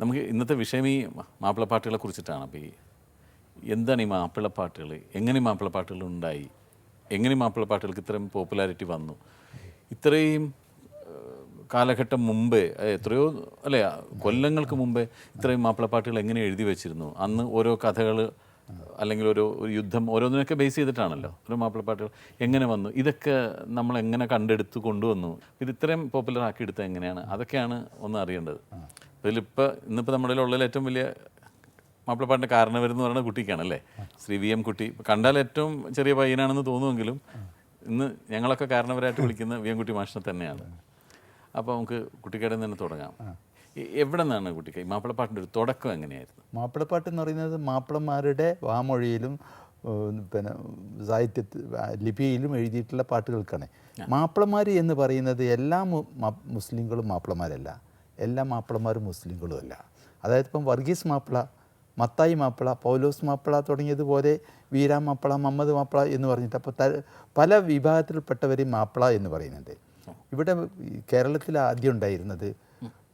നമുക്ക് ഇന്നത്തെ വിഷയം ഈ മാപ്പിളപ്പാട്ടുകളെ കുറിച്ചിട്ടാണ്. അപ്പോൾ ഈ എന്താണ് ഈ മാപ്പിളപ്പാട്ടുകൾ? എങ്ങനെ മാപ്പിളപ്പാട്ടുകൾ ഉണ്ടായി? എങ്ങനെ മാപ്പിളപ്പാട്ടുകൾക്ക് ഇത്രയും പോപ്പുലാരിറ്റി വന്നു? ഇത്രയും കാലഘട്ടം മുമ്പേ എത്രയോ അല്ലേ കൊല്ലങ്ങൾക്ക് മുമ്പേ ഇത്രയും മാപ്പിളപ്പാട്ടുകൾ എങ്ങനെ എഴുതി വെച്ചിരുന്നു? അന്ന് ഓരോ കഥകൾ അല്ലെങ്കിൽ ഒരു ഒരു യുദ്ധം ഓരോന്നിനൊക്കെ ബേസ് ചെയ്തിട്ടാണല്ലോ. ഒരു മാപ്പിളപ്പാട്ടുകൾ എങ്ങനെ വന്നു? ഇതൊക്കെ നമ്മൾ എങ്ങനെ കണ്ടെടുത്ത് കൊണ്ടുവന്നു? ഇത് ഇത്രയും പോപ്പുലർ ആക്കി എടുത്തത് എങ്ങനെയാണ്? അതൊക്കെയാണ് ഒന്ന് അറിയേണ്ടത്. ഇതിലിപ്പോൾ ഇന്നിപ്പോൾ നമ്മുടെ ഉള്ളിൽ ഏറ്റവും വലിയ മാപ്പിളപ്പാട്ടിന്റെ കാരണവരെന്ന് പറയുന്ന കുട്ടിക്കാണല്ലേ ശ്രീ വി എം കുട്ടി. കണ്ടാൽ ഏറ്റവും ചെറിയ പയ്യനാണെന്ന് തോന്നുമെങ്കിലും ഇന്ന് ഞങ്ങളൊക്കെ കാരണവരായിട്ട് വിളിക്കുന്ന വി എം കുട്ടി മാഷിനെ തന്നെയാണ്. അപ്പോൾ നമുക്ക് കുട്ടിക്കാടിൽ നിന്ന് തന്നെ തുടങ്ങാം. എവിടെ നിന്നാണ് കുട്ടിക്ക്? മാപ്പിളപ്പാട്ടിന്റെ ഒരു തുടക്കം എങ്ങനെയായിരുന്നു? മാപ്പിളപ്പാട്ട് എന്ന് പറയുന്നത് മാപ്പിളമാരുടെ വാമൊഴിയിലും പിന്നെ സാഹിത്യ ലിപിയിലും എഴുതിയിട്ടുള്ള പാട്ടുകൾക്കാണ്. മാപ്പിളമാർ എന്ന് പറയുന്നത് എല്ലാ മുസ്ലിങ്ങളും മാപ്പിളമാരല്ല എല്ലാ മാപ്പിളമാരും മുസ്ലിങ്ങളും അല്ല അതായത് ഇപ്പം വർഗീസ് മാപ്പിള മത്തായി മാപ്പിള പൗലോസ് മാപ്പിള തുടങ്ങിയതുപോലെ വീരാ മാപ്പിള മമ്മദ് മാപ്പിള എന്ന് പറഞ്ഞിട്ട് അപ്പോൾ പല വിഭാഗത്തിൽപ്പെട്ടവരെയും മാപ്പിള എന്ന് പറയുന്നുണ്ട്. ഇവിടെ കേരളത്തിൽ ആദ്യം ഉണ്ടായിരുന്നത്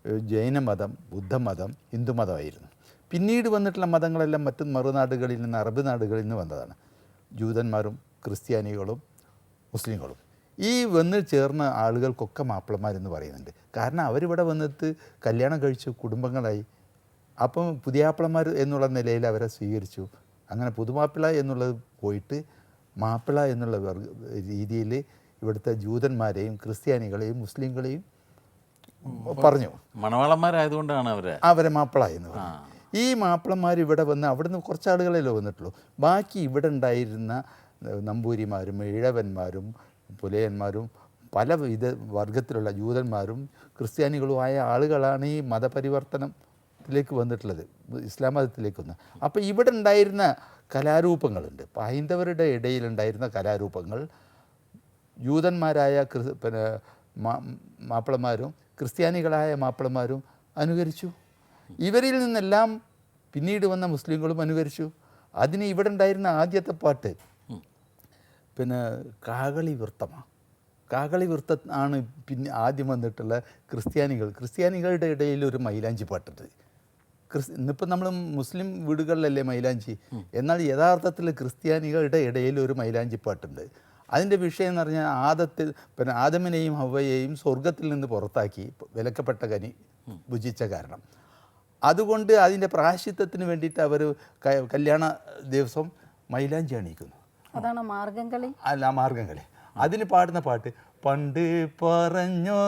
ജൈനമതം ബുദ്ധമതം ഹിന്ദുമതമായിരുന്നു പിന്നീട് വന്നിട്ടുള്ള മതങ്ങളെല്ലാം മറ്റു മറുനാടുകളിൽ നിന്ന് അറബ് നാടുകളിൽ നിന്ന് വന്നതാണ്. ജൂതന്മാരും ക്രിസ്ത്യാനികളും മുസ്ലിങ്ങളും. ഈ വന്ന് ചേർന്ന ആളുകൾക്കൊക്കെ മാപ്പിളമാരെന്ന് പറയുന്നുണ്ട്. കാരണം അവരിവിടെ വന്നിട്ട് കല്യാണം കഴിച്ചു കുടുംബങ്ങളായി. അപ്പം പുതിയാപ്പിളമാർ എന്നുള്ള നിലയിൽ അവരെ സ്വീകരിച്ചു. അങ്ങനെ പുതുമാപ്പിള എന്നുള്ളത് പോയിട്ട് മാപ്പിള എന്നുള്ള രീതിയിൽ ഇവിടുത്തെ ജൂതന്മാരെയും ക്രിസ്ത്യാനികളെയും മുസ്ലിങ്ങളെയും പറഞ്ഞു. മണവാളന്മാരായതുകൊണ്ടാണ് അവരെ അവരെ മാപ്പിള എന്ന് പറഞ്ഞു. ഈ മാപ്പിളന്മാർ ഇവിടെ വന്ന് അവിടുന്ന് കുറച്ച് ആളുകളല്ലേ വന്നിട്ടുള്ളൂ. ബാക്കി ഇവിടെ ഉണ്ടായിരുന്ന നമ്പൂരിമാരും ഇഴവന്മാരും പുലയന്മാരും പല വിധ വർഗത്തിലുള്ള ജൂതന്മാരും ക്രിസ്ത്യാനികളുമായ ആളുകളാണ് ഈ മതപരിവർത്തനത്തിലേക്ക് വന്നിട്ടുള്ളത്. ഇസ്ലാം മതത്തിലേക്ക് വന്ന്. അപ്പോൾ ഇവിടെ ഉണ്ടായിരുന്ന കലാരൂപങ്ങളുണ്ട്. അപ്പോൾ ഹൈന്ദവരുടെ ഇടയിലുണ്ടായിരുന്ന കലാരൂപങ്ങൾ ജൂതന്മാരായ ക്രി- പിന്നെ മാ- മാപ്പിളമാരും ക്രിസ്ത്യാനികളായ മാപ്പിളമാരും അനുകരിച്ചു. ഇവരിൽ നിന്നെല്ലാം പിന്നീട് വന്ന മുസ്ലിങ്ങളും അനുകരിച്ചു. അതിന് ഇവിടെ ഉണ്ടായിരുന്ന ആദ്യത്തെ പാട്ട് പിന്നെ കാകളി വൃത്തമാണ് കാകളി വൃത്ത ആണ് പിന്നെ ആദ്യം വന്നിട്ടുള്ള ക്രിസ്ത്യാനികൾ. ക്രിസ്ത്യാനികളുടെ ഇടയിൽ ഒരു മൈലാഞ്ചി പാട്ടുണ്ട്. ക്രിസ് ഇന്നിപ്പോൾ നമ്മൾ മുസ്ലിം വീടുകളിലല്ലേ മൈലാഞ്ചി? എന്നാൽ യഥാർത്ഥത്തിൽ ക്രിസ്ത്യാനികളുടെ ഇടയിൽ ഒരു മൈലാഞ്ചി പാട്ടുണ്ട്. അതിന്റെ വിഷയം എന്ന് പറഞ്ഞാൽ ആദത്തിൽ പിന്നെ ആദമിനെയും ഹവയെയും സ്വർഗത്തിൽ നിന്ന് പുറത്താക്കി വിലക്കപ്പെട്ട കനി ഭുജിച്ച കാരണം. അതുകൊണ്ട് അതിന്റെ പ്രാശിത്വത്തിന് വേണ്ടിയിട്ട് അവർ കല്യാണ ദിവസം മൈലാഞ്ചി അണിയിക്കുന്നു. അതാണ് മാർഗംകളി അല്ല മാർഗംകളി അതിന് പാടുന്ന പാട്ട് പണ്ട് പറഞ്ഞോ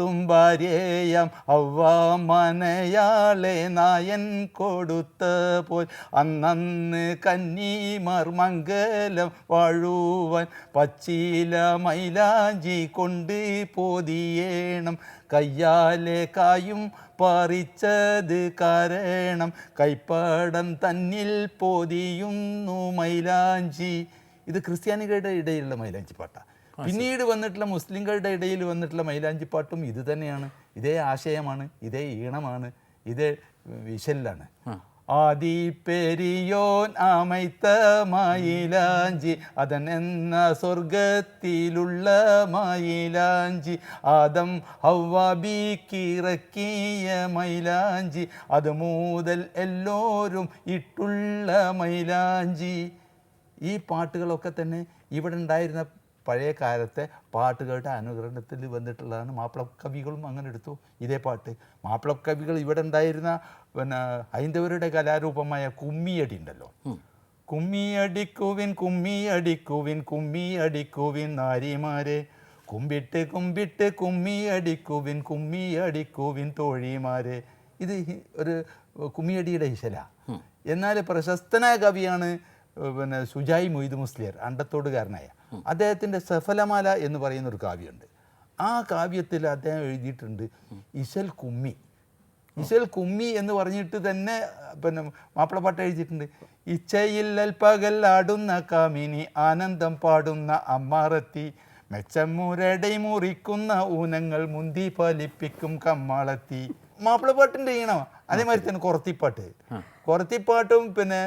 തോരാതത്തും ഭാര്യേയം അവ്വ മനയാളെ നായൻ കൊടുത്ത പോൽ അന്നന്ന് കന്നിമാർ മംഗലം വാഴുവൻ പച്ചില മൈലാഞ്ചി കൊണ്ട് പോതിയേണം. കയ്യാലെ കായും പറിച്ചത് കാരണം കൈപ്പടം തന്നിൽ പോതിയുന്നു മൈലാഞ്ചി. ഇത് ക്രിസ്ത്യാനികളുടെ ഇടയിലുള്ള മൈലാഞ്ചി പാട്ടാണ് പിന്നീട് വന്നിട്ടുള്ള മുസ്ലിങ്ങളുടെ ഇടയിൽ വന്നിട്ടുള്ള മൈലാഞ്ചിപ്പാട്ടും ഇത് തന്നെയാണ്. ഇതേ ആശയമാണ് ഇതേ ഈണമാണ് ഇതേ വിശലാണ് ആദി പെരിയോൻ ആമൈത്ത മയിലാഞ്ചി അതനെന്ന സ്വർഗത്തിലുള്ള മയിലാഞ്ചി ആദം ഹവ്വാബിക്കിറക്കിയ മൈലാഞ്ചി അത് മൂതൽ എല്ലോരും ഇട്ടുള്ള മൈലാഞ്ചി. ഈ പാട്ടുകളൊക്കെ തന്നെ ഇവിടെ ഉണ്ടായിരുന്ന പഴയ കാലത്തെ പാട്ടുകളുടെ അനുകരണത്തിൽ വന്നിട്ടുള്ളതാണ് മാപ്പിള കവികളും അങ്ങനെ എടുത്തു ഇതേ പാട്ട്. മാപ്പിള കവികൾ ഇവിടെ ഉണ്ടായിരുന്ന പിന്നെ ഹൈന്ദവരുടെ കലാരൂപമായ കുമ്മിയടി ഉണ്ടല്ലോ. കുമ്മിയടിക്കുവിൻ കുമ്മിയടിക്കുവിൻ കുമ്മിയടിക്കുവിൻ നാരിമാരെ. കുമ്പിട്ട് കുമ്പിട്ട് കുമ്മിയടിക്കുവിൻ കുമ്മിയടിക്കുവിൻ തോഴിമാരെ. ഇത് ഒരു കുമ്മിയടിയുടെ ഇശല. എന്നാൽ പ്രശസ്തനായ കവിയാണ് പിന്നെ സുജായി മൊയ്ത് മുസ്ലിയർ അണ്ടത്തോടുകാരനായ. അദ്ദേഹത്തിന്റെ സഫലമാല എന്ന് പറയുന്ന ഒരു കാവ്യമുണ്ട്. ആ കാവ്യത്തിൽ അദ്ദേഹം എഴുതിയിട്ടുണ്ട് ഇശൽ കുമ്മി. ഇശൽ കുമ്മി എന്ന് പറഞ്ഞിട്ട് തന്നെ പിന്നെ മാപ്പിളപ്പാട്ട് എഴുതിയിട്ടുണ്ട്. ഇച്ചയിൽ അൽപ്പകൽ ആടുന്ന കാമിനി ആനന്ദം പാടുന്ന അമ്മാറത്തി മെച്ചമ്മൂരടൈ മുറിക്കുന്ന ഊനങ്ങൾ മുന്തി പാലിപ്പിക്കും കമ്മാളത്തി. മാപ്പിളപ്പാട്ടിന്റെ ഈണം അതേമാതിരി തന്നെ കുറത്തിപ്പാട്ട്. കുറത്തിപ്പാട്ടും പിന്നെ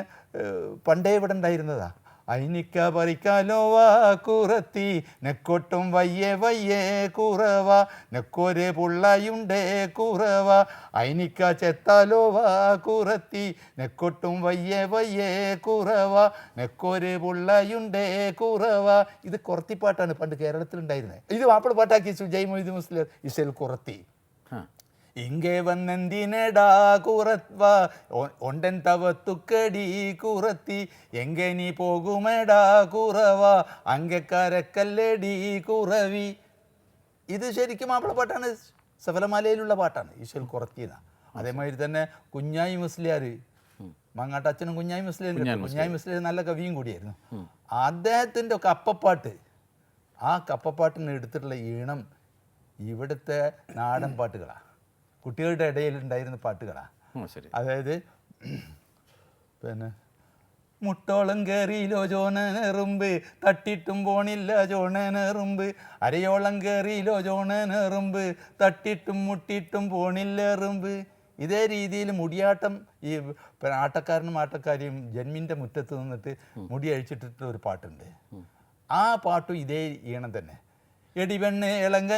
പണ്ടേ ഇവിടെ ഉണ്ടായിരുന്നതാ. അയിനിക്ക പറിക്കാലോ വാ കുറത്തി. നെക്കൊട്ടും വയ്യേ വയ്യേ കുറവ. നെക്കൊരു പുള്ളയുണ്ടേ കുറവ. അയിനിക്ക ചെത്താലോ വാ കുറത്തി. നെക്കൊട്ടും വയ്യേ വയ്യേ കുറവ. നെക്കൊരു പുള്ളയുണ്ടേ കുറവ. ഇത് കുറത്തിപ്പാട്ടാണ് പണ്ട് കേരളത്തിലുണ്ടായിരുന്നത് ഇത് മാപ്പിള പാട്ടാക്കി ജയ് മൊയ്ത് മുസ്ലിം ഇസൽ കുറത്തി. ഇங்கே വന്നെന്തിനടാ കുറത്വ? ഒണ്ടൻ തവത്തുക്കടി കുറത്തി. എങ്കെ നീ പോകുമെടാ കുറവ? അങ്കക്കാരക്കല്ലടി കുറവി. ഇത് ശരിക്കും മാപ്പിളപ്പാട്ടാണ് സഫലമാലയിലുള്ള പാട്ടാണ്. ഈശ്വൽ കുറത്തിയെന്ന അതേമാതിരി തന്നെ കുഞ്ഞായി മുസ്ലിയാർ മങ്ങാട്ടച്ഛനും കുഞ്ഞായി മുസ്ലിം കുഞ്ഞായി മുസ്ലിം നല്ല കവിയും കൂടിയായിരുന്നു. അദ്ദേഹത്തിന്റെ കപ്പപ്പാട്ട് ആ കപ്പപ്പാട്ടിന് എടുത്തിട്ടുള്ള ഈണം ഇവിടുത്തെ നാടൻ പാട്ടുകളാണ് കുട്ടികളുടെ ഇടയിൽ ഉണ്ടായിരുന്ന പാട്ടുകളാണ് ശരി. അതായത് പിന്നെ മുട്ടോളം കയറിയിലോ ചോണനെറുമ്പ് തട്ടിട്ടും പോണില്ല ചോണനെറുമ്പ് അരയോളം കയറിയിലോ ചോണനെറുമ്പ് തട്ടിട്ടും മുട്ടിട്ടും പോണില്ല എറുമ്പ് ഇതേ രീതിയിൽ മുടിയാട്ടം ഈ ആട്ടക്കാരനും ആട്ടക്കാരിയും ജന്മിന്റെ മുറ്റത്ത് നിന്നിട്ട് മുടി അഴിച്ചിട്ടിട്ട് ഒരു പാട്ടുണ്ട് ആ പാട്ടും ഇതേ ഈണം തന്നെ. എടിവെണ്ണ്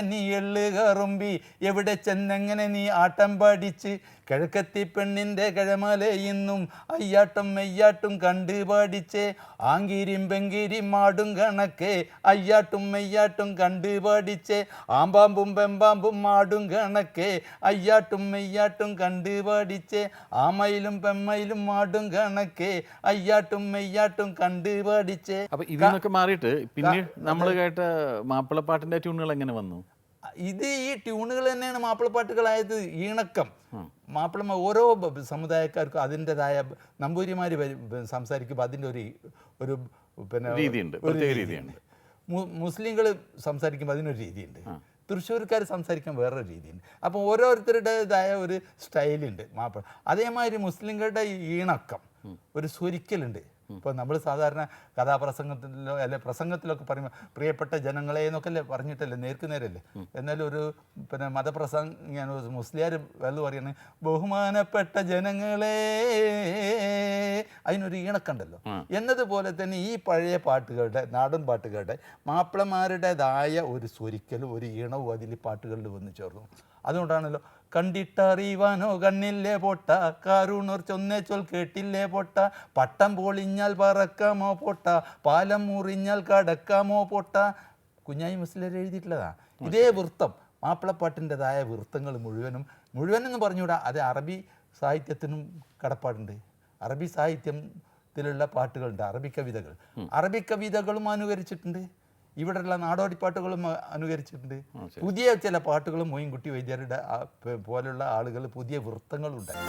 നീ എള്ള് കറുമ്പി. എവിടെ ചെന്നെങ്ങനെ നീ ആട്ടം പാടിച്ച് കിഴക്കത്തി പെണ്ണിന്റെ കിഴമല ഇന്നും അയ്യാട്ടും മെയ്യാട്ടും കണ്ട് പാടിച്ചേ ആങ്കിരിയും പെങ്കിരിയും മാടും കണക്കേ അയ്യാട്ടും മെയ്യാട്ടും കണ്ട് പാടിച്ചേ ആമ്പാമ്പും പെമ്പാമ്പും മാടും കണക്കേ അയ്യാട്ടും മെയ്യാട്ടും കണ്ട് പാടിച്ചേ ആമയിലും പെമ്മയിലും മാടും കണക്കേ അയ്യാട്ടും മെയ്യാട്ടും കണ്ട് പാടിച്ചേ അപ്പൊ ഇതൊക്കെ മാറിയിട്ട് പിന്നെ നമ്മൾ കേട്ട മാപ്പിളപ്പാട്ടിന്റെ ട്യൂണുകൾ എങ്ങനെ വന്നു? ഇത് ഈ ട്യൂണുകൾ തന്നെയാണ് മാപ്പിളപ്പാട്ടുകളായത് ഈണക്കം. മാപ്പിള ഓരോ സമുദായക്കാർക്കും അതിന്റെതായ നമ്പൂരിമാർ സംസാരിക്കുമ്പോൾ അതിന്റെ ഒരു ഒരു പിന്നെ രീതിയുണ്ട്, രീതിയുണ്ട്. മുസ്ലിങ്ങൾ സംസാരിക്കുമ്പോൾ അതിനൊരു രീതിയുണ്ട്. തൃശ്ശൂർക്കാർ സംസാരിക്കാൻ വേറൊരു രീതിയുണ്ട്. അപ്പോൾ ഓരോരുത്തരുടേതായ ഒരു സ്റ്റൈലുണ്ട് മാപ്പിള. അതേമാതിരി മുസ്ലിങ്ങളുടെ ഈണക്കം ഒരു സ്വരിക്കലുണ്ട്. ഇപ്പോൾ നമ്മൾ സാധാരണ കഥാപ്രസംഗത്തിലോ അല്ലെ പ്രസംഗത്തിലൊക്കെ പറയുമ്പോൾ പ്രിയപ്പെട്ട ജനങ്ങളെ എന്നൊക്കെ അല്ലേ പറഞ്ഞിട്ടല്ലേ നേർക്ക് നേരല്ലേ എന്നാലും ഒരു പിന്നെ മതപ്രസംഗ മുസ്ലിയാർ വെള്ളം പറയുന്നത് ബഹുമാനപ്പെട്ട ജനങ്ങളെ അതിനൊരു ഈണക്കുണ്ടല്ലോ. എന്നതുപോലെ തന്നെ ഈ പഴയ പാട്ടുകളുടെ നാടൻ പാട്ടുകളുടെ മാപ്പിളമാരുടേതായ ഒരു സ്വരിക്കലും ഒരു ഈണവും അതിൽ പാട്ടുകളിൽ വന്നു ചേർന്നു. അതുകൊണ്ടാണല്ലോ കണ്ടിട്ടറിയുവാനോ കണ്ണില്ലേ പൊട്ട കാരുണർ ചൊന്നേ ചൊൽ കേട്ടില്ലേ പൊട്ട പട്ടം പൊളിഞ്ഞാൽ പറക്കാമോ പൊട്ട പാലം മുറിഞ്ഞാൽ കടക്കാമോ പൊട്ട. കുഞ്ഞായി മുസ്ലിം എഴുതിയിട്ടുള്ളതാ. ഇതേ വൃത്തം മാപ്പിളപ്പാട്ടിന്റെതായ വൃത്തങ്ങൾ മുഴുവനും മുഴുവനെന്ന് പറഞ്ഞുകൂടാ. അത് അറബി സാഹിത്യത്തിനും കടപ്പാടുണ്ട്. അറബി സാഹിത്യത്തിലുള്ള പാട്ടുകളുണ്ട് അറബി കവിതകൾ. അറബി കവിതകളും അനുകരിച്ചിട്ടുണ്ട്. ഇവിടെയുള്ള നാടോടിപ്പാട്ടുകളും പാട്ടുകളും അനുകരിച്ചിട്ടുണ്ട്. പുതിയ ചില പാട്ടുകളും മോയിൻകുട്ടി വൈദ്യരുടെ പോലുള്ള ആളുകൾ പുതിയ വൃത്തങ്ങളുണ്ടായി